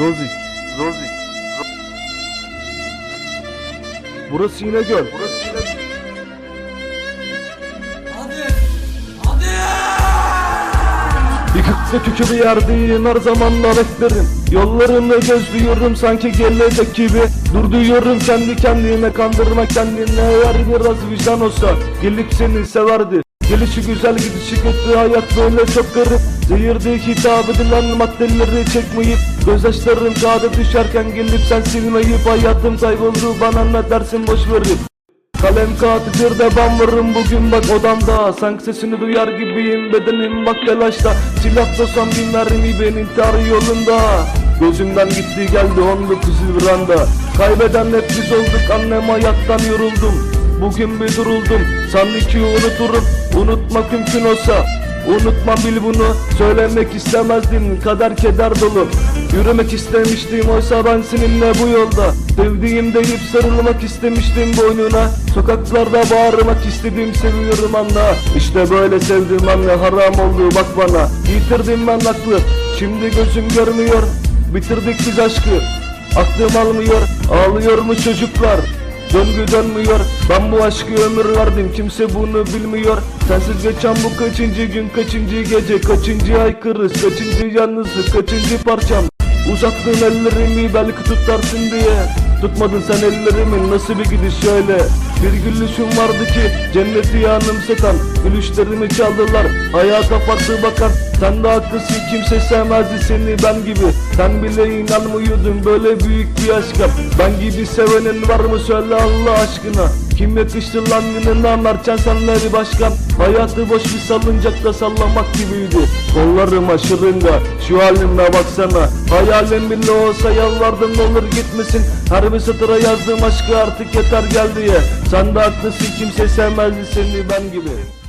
Rozik, Rozik. Burası yine göl. Burası yine göl. Kökü bir yerdeyim her zamanlar beklerim Yollarını gözlüyorum sanki gelecek gibi. Dur diyorum kendi kendime kandırma kendine Eğer biraz vicdan olsa gelip seni severdi Gelişi güzel gidişi kötü hayat böyle çok garip. Zehirde hitap edilen maddeleri çekmeyip Gözyaşlarım kağıda düşerken gelip sen silmeyip Hayatım kayboldu. Bana ne dersin boş verip Kalem kağıtıdır da ben varım bugün bak odamda. Sanki sesini duyar gibiyim bedenim bak telaşta Silah tosam bin mermi benim intihar yolunda? Gözümden gitti geldi 19 yıl bir anda Kaybeden hep biz olduk annem hayattan yoruldum. Bugün bir duruldum sandı ki unuturum. Unutmak mümkün olsa Unutma bil bunu söylemek istemezdim kader keder dolu. Yürümek istemiştim oysa ben seninle bu yolda. Sevdiğim deyip sarılmak istemiştim boynuna. Sokaklarda bağırmak istedim seviyorum anla. İşte böyle sevdim anne haram oldu bak bana. Yitirdim ben aklı şimdi gözüm görmüyor. Bitirdik biz aşkı aklım almıyor. Ağlıyor mu çocuklar Döngü dönmüyor. Ben bu aşkı ömür verdim. Kimse bunu bilmiyor. Sensiz geçen bu kaçıncı gün Kaçıncı gece Kaçıncı ay kırız Kaçıncı yalnızlık Kaçıncı parçam? Uzattın ellerimi belki tutarsın diye Tutmadın sen ellerimin nasıl bir gidiş şöyle? Bir gülüşüm vardı ki cenneti anımsatan Gülüşlerimi çaldılar. Hayata farklı bakan Sen de haklısın kimse sevmezdi seni ben gibi. Sen bile inanmıyordun böyle büyük bir aşka. Ben gibi sevenin var mı söyle Allah aşkına Kim yakıştı lan yine mertcan senle bir başkan? Hayatı boş bir salıncakta sallamak gibiydi. Kollarım aşırınga şu halime baksana. Hayalim bile olsa yalvardım olur gitmesin. Her bir satıra yazdığım aşkı artık yeter gel diye. Sen de haklısın kimse sevmezdi seni ben gibi